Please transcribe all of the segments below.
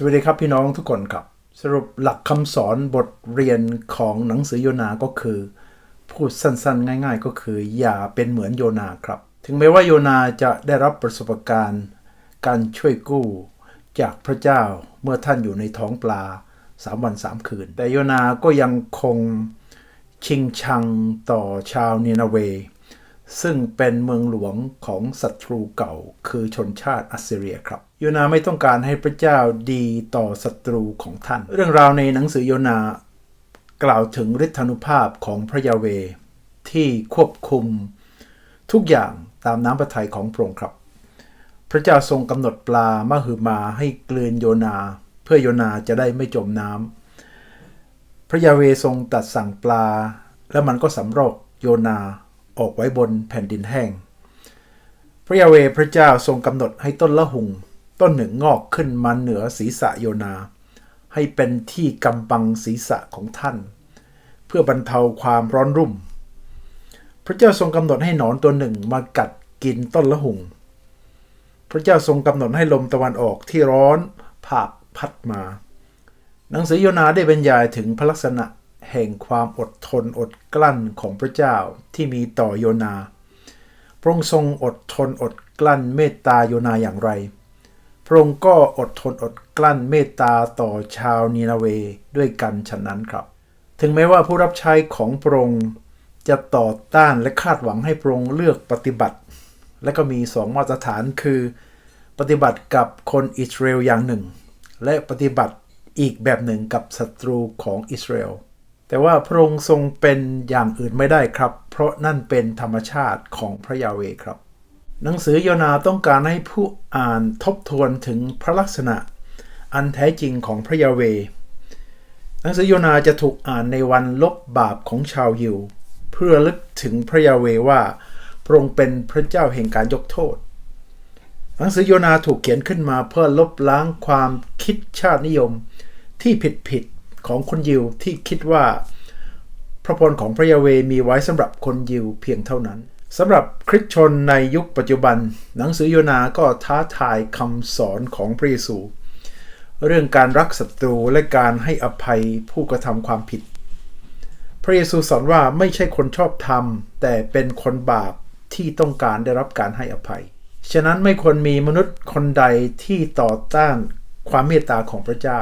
สวัสดีครับพี่น้องทุกคนครับ สรุปหลักคำสอนบทเรียนของหนังสือโยนาก็คือ พูดสั้นๆ ง่าย ๆ ก็คือ อย่าเป็นเหมือนโยนาครับ ถึงแม้ว่าโยนาจะได้รับประสบการณ์ การช่วยกู้จากพระเจ้าเมื่อท่านอยู่ในท้องปลาสามวันสามคืน แต่โยนาก็ยังคงชิงชังต่อชาวเนนาเว ซึ่งเป็นเมืองหลวงของศัตรูเก่าคือชนชาติอัสซีเรียครับ โยนาไม่ต้องการให้พระเจ้าดีต่อศัตรูของท่าน เรื่องราวในหนังสือโยนากล่าวถึงฤทธานุภาพของพระยาเว ที่ควบคุมทุกอย่างตามน้ำพระทัยของพระองค์ครับ พระเจ้าทรงกำหนดปลามหึมาให้เกลือนโยนา เพื่อโยนาจะได้ไม่จมน้ำพระยาเวทรงตัดสั่งปลา แล้วมันก็สำรอกโยนาออกไว้บนแผ่นดินแห้ง พระยาเวพระเจ้าทรงกำหนดให้ต้นละหุง ต้นหนึ่งงอกขึ้นมาเหนือศีรษะโยนา ให้เป็นที่กำบังศีรษะของท่าน เพื่อบรรเทาความร้อนรุ่ม พระเจ้าทรงกำหนดให้หนอนตัวหนึ่งมากัดกินต้นละหุง พระเจ้าทรงกำหนดให้ลมตะวันออกที่ร้อนผากพัดมา หนังสือโยนาได้บรรยายถึงพลักษณะแห่งความอดทนอดกลั้นของพระเจ้าที่มีต่อโยนา พระองค์ทรงอดทนอดกลั้นเมตตาโยนาอย่างไร พระองค์ก็อดทนอดกลั้นเมตตาต่อชาวนีนาเวด้วยกันฉะนั้นครับ ถึงแม้ว่าผู้รับใช้ของพระองค์จะต่อต้านและคาดหวังให้พระองค์เลือกปฏิบัติ และก็มีสองมาตรฐานคือ ปฏิบัติกับคนอิสราเอลอย่างหนึ่ง และปฏิบัติอีกแบบหนึ่งกับศัตรูของอิสราเอลแต่ว่าพระองค์ทรงเป็นอย่างอื่นไม่ได้ครับ เพราะนั่นเป็นธรรมชาติของพระยาเวครับ หนังสือโยนาต้องการให้ผู้อ่านทบทวนถึงพระลักษณะ อันแท้จริงของพระยาเว หนังสือโยนาจะถูกอ่านในวันลบบาปของชาวยิว เพื่อลึกถึงพระยาเวว่าพระองค์เป็นพระเจ้าแห่งการยกโทษ หนังสือโยนาถูกเขียนขึ้นมาเพื่อลบล้างความคิดชาตินิยมที่ผิดผิดของคนยิวที่คิดว่า พระพรของพระยาเวมีไว้สำหรับคนยิวเพียงเท่านั้น สำหรับคริสชนในยุคปัจจุบัน หนังสือโยนาก็ท้าทายคำสอนของพระเยซู เรื่องการรักศัตรูและการให้อภัยผู้กระทำความผิด พระเยซูสอนว่าไม่ใช่คนชอบธรรม แต่เป็นคนบาปที่ต้องการได้รับการให้อภัย ฉะนั้นไม่ควรมีมนุษย์คนใดที่ต่อต้านความเมตตาของพระเจ้า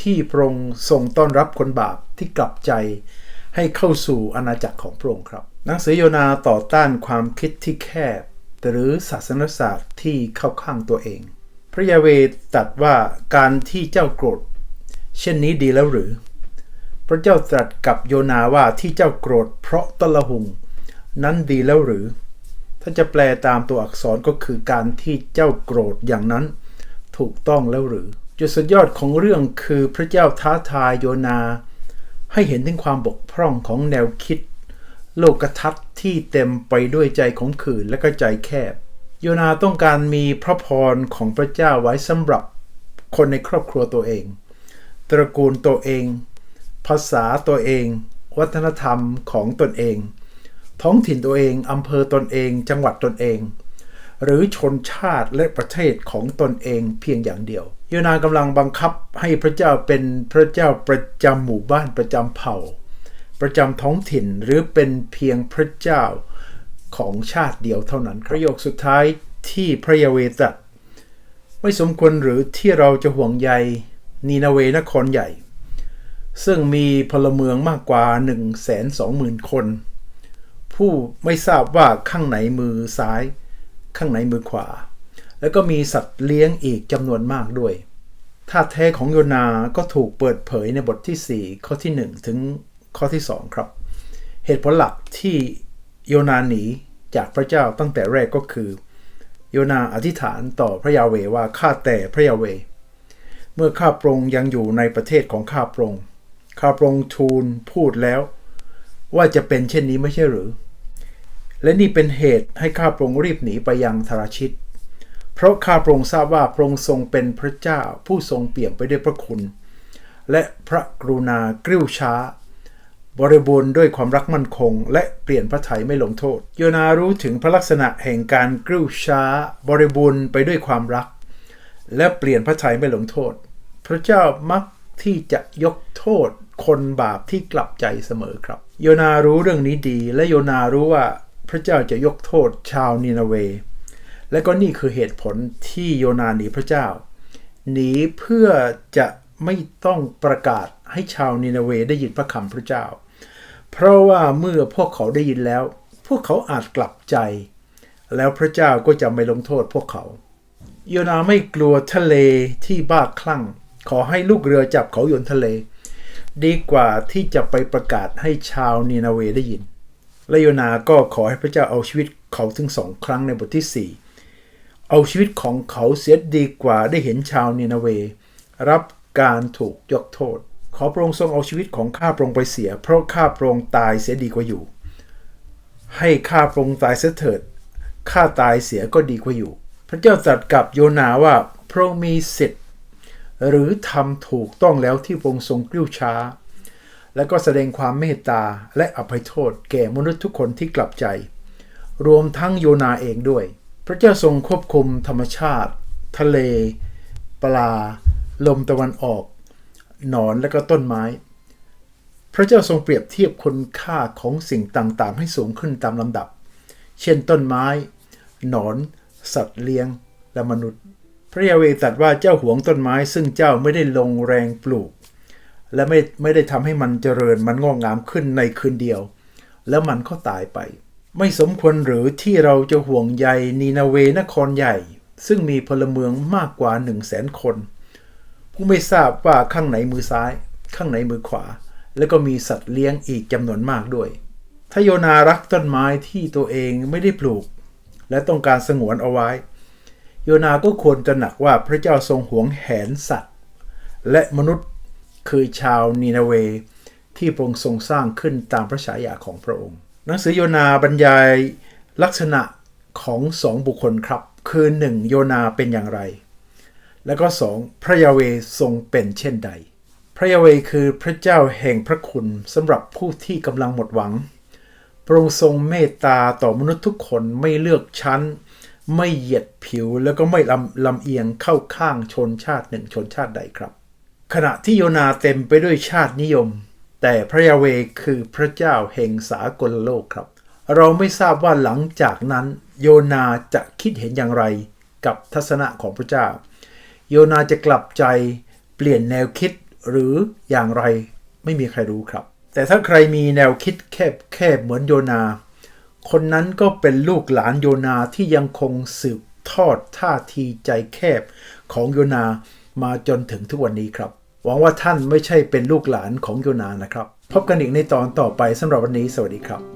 ที่พระองค์ทรงต้อนรับคนบาปที่กลับใจให้เข้าสู่อาณาจักรของพระองค์ครับ หนังสือโยนาต่อต้านความคิดที่แคบ หรือศาสนศาสตร์ที่เข้าข้างตัวเอง พระยาเวตรัสว่าการที่เจ้าโกรธ เช่นนี้ดีแล้วหรือ พระเจ้าตรัสกับโยนาว่าที่เจ้าโกรธเพราะตละหุง นั้นดีแล้วหรือ ถ้าจะแปลตามตัวอักษรก็คือการที่เจ้าโกรธอย่างนั้น ถูกต้องแล้วหรือ จุดสุดยอดของเรื่องคือพระเจ้าท้าทายโยนา ให้เห็นถึงความบกพร่องของแนวคิด โลกทัศน์ที่เต็มไปด้วยใจของขืนและก็ใจแคบ โยนาต้องการมีพระพรของพระเจ้าไว้สำหรับคนในครอบครัวตัวเอง ตระกูลตัวเอง ภาษาตัวเอง วัฒนธรรมของตนเอง ท้องถิ่นตัวเองอำเภอตนเอง จังหวัดตนเอง หรือชนชาติและประเทศของตนเองเพียงอย่างเดียว โยนากำลังบังคับให้พระเจ้าเป็นพระเจ้าประจำหมู่บ้านประจำเผ่า ประจำท้องถิ่นหรือเป็นเพียงพระเจ้าของชาติเดียวเท่านั้น ประโยคสุดท้ายที่พระยาเวตรัสไม่สมควรหรือที่เราจะห่วงใยนีนาเวนครใหญ่ ซึ่งมีพลเมืองมากกว่า 1 2 0 0 0 0 คน ผู้ไม่ทราบว่าข้างไหนมือซ้าย ข้างไหนมือขวา แล้วก็มีสัตว์เลี้ยงอีกจำนวนมากด้วยท่าแท้ของโยนาก็ถูกเปิดเผยในบทที่ 4 ข้อที่ 1 ถึง ข้อที่ 2 ครับ เหตุผลหลักที่โยนาหนีจากพระเจ้าตั้งแต่แรกก็คือ โยนาอธิษฐานต่อพระยาเวว่าข้าแต่พระยาเว เมื่อข้าพรงยังอยู่ในประเทศของข้าพรงข้าพรงทูลพูดแล้ว ว่าจะเป็นเช่นนี้ไม่ใช่หรือ และนี่เป็นเหตุให้ข้าพรงรีบหนีไปยังธราชิต เพราะข้าพระองค์ทราบว่าพระองค์ทรงเป็นพระเจ้าผู้ทรงเปี่ยมไปด้วยพระคุณ และพระกรุณากริ้วช้า บริบูรณ์ด้วยความรักมั่นคง และเปลี่ยนพระทัยไม่ลงโทษ โยนารู้ถึงพระลักษณะแห่งการกริ้วช้า บริบูรณ์ไปด้วยความรัก และเปลี่ยนพระทัยไม่ลงโทษ พระเจ้ามักที่จะยกโทษคนบาปที่กลับใจเสมอครับ โยนารู้เรื่องนี้ดี และโยนารู้ว่าพระเจ้าจะยกโทษชาวนินาเว และก็นี่คือเหตุผลที่โยนาหนีพระเจ้า หนีเพื่อจะไม่ต้องประกาศให้ชาวนินาเวได้ยินพระคำพระเจ้า เพราะว่าเมื่อพวกเขาได้ยินแล้ว พวกเขาอาจกลับใจ แล้วพระเจ้าก็จะไม่ลงโทษพวกเขา โยนาไม่กลัวทะเลที่บ้าคลั่ง ขอให้ลูกเรือจับเขาโยนทะเล ดีกว่าที่จะไปประกาศให้ชาวนีนาเวได้ยิน และโยนาก็ขอให้พระเจ้าเอาชีวิตเขาถึงสองครั้งในบทที่ 4 เอาชีวิตของเขาเสียดีกว่าได้เห็นชาวนีนาเว รับการถูกยกโทษ ขอพระองค์ทรงเอาชีวิตของข้าพระองค์ไปเสีย เพราะข้าพระองค์ตายเสียดีกว่าอยู่ ให้ข้าพระองค์ตายเสียเถิดข้าตายเสียก็ดีกว่าอยู่ พระเจ้าตรัสกับโยนาว่าพระองค์มีสิทธิ์หรือทำถูกต้องแล้วที่พระองค์ทรงกริ้วช้า และก็แสดงความเมตตาและอภัยโทษแก่มนุษย์ทุกคนที่กลับใจ รวมทั้งโยนาเองด้วย พระเจ้าทรงควบคุมธรรมชาติ ทะเล ปลา ลมตะวันออก หนอนและก็ต้นไม้ พระเจ้าทรงเปรียบเทียบคุณค่าของสิ่งต่างๆ ให้สูงขึ้นตามลำดับ เช่นต้นไม้ หนอน สัตว์เลี้ยง และมนุษย์ พระยาเวตรัสว่าเจ้าหวงต้นไม้ ซึ่งเจ้าไม่ได้ลงแรงปลูก และไม่ไม่ได้ทำให้มันเจริญมันงอกงามขึ้นในคืนเดียว แล้วมันก็ตายไป ไม่สมควรหรือที่เราจะห่วงใยนีนาเวนครใหญ่ ซึ่งมีพลเมืองมากกว่า1 0 0 0 0แสนคน ผู้ไม่ทราบว่าข้างไหนมือซ้าย ข้างไหนมือขวา แล้วก็มีสัตว์เลี้ยงอีกจำนวนมากด้วย ถ้าโยนารักต้นไม้ที่ตัวเองไม่ได้ปลูก และต้องการสงวนเอาไว้ โยนาก็ควรจะหนักว่าพระเจ้าทรงหวงแหนสัตว์ และมนุษย์คือชาวนีนาเวที่พระองค์ทรงสร้างขึ้นตามพระฉายาของพระองค์ หนังสือโยนาบรรยายลักษณะของสองบุคคลครับ คือหนึ่งโยนาเป็นอย่างไร และก็สองพระยาเวทรงเป็นเช่นใด พระยาเวคือพระเจ้าแห่งพระคุณสำหรับผู้ที่กำลังหมดหวัง พระองค์ทรงเมตตาต่อมนุษย์ทุกคนไม่เลือกชั้น ไม่เหยียดผิวแล้วก็ไม่ลำลำเอียงเข้าข้างชนชาติหนึ่งชนชาติใดครับ ขณะที่โยนาเต็มไปด้วยชาตินิยม แต่พระยาเวคือพระเจ้าแห่งสากลโลกครับ เราไม่ทราบว่าหลังจากนั้น โยนาจะคิดเห็นอย่างไรกับทัศนะของพระเจ้า โยนาจะกลับใจเปลี่ยนแนวคิดหรืออย่างไรไม่มีใครรู้ครับ แต่ถ้าใครมีแนวคิดแคบแคบเหมือนโยนา คนนั้นก็เป็นลูกหลานโยนาที่ยังคงสืบทอดท่าทีใจแคบของโยนามาจนถึงทุกวันนี้ครับ หวังว่าท่านไม่ใช่เป็นลูกหลานของโยนานะครับ พบกันอีกในตอนต่อไปสำหรับวันนี้ สวัสดีครับ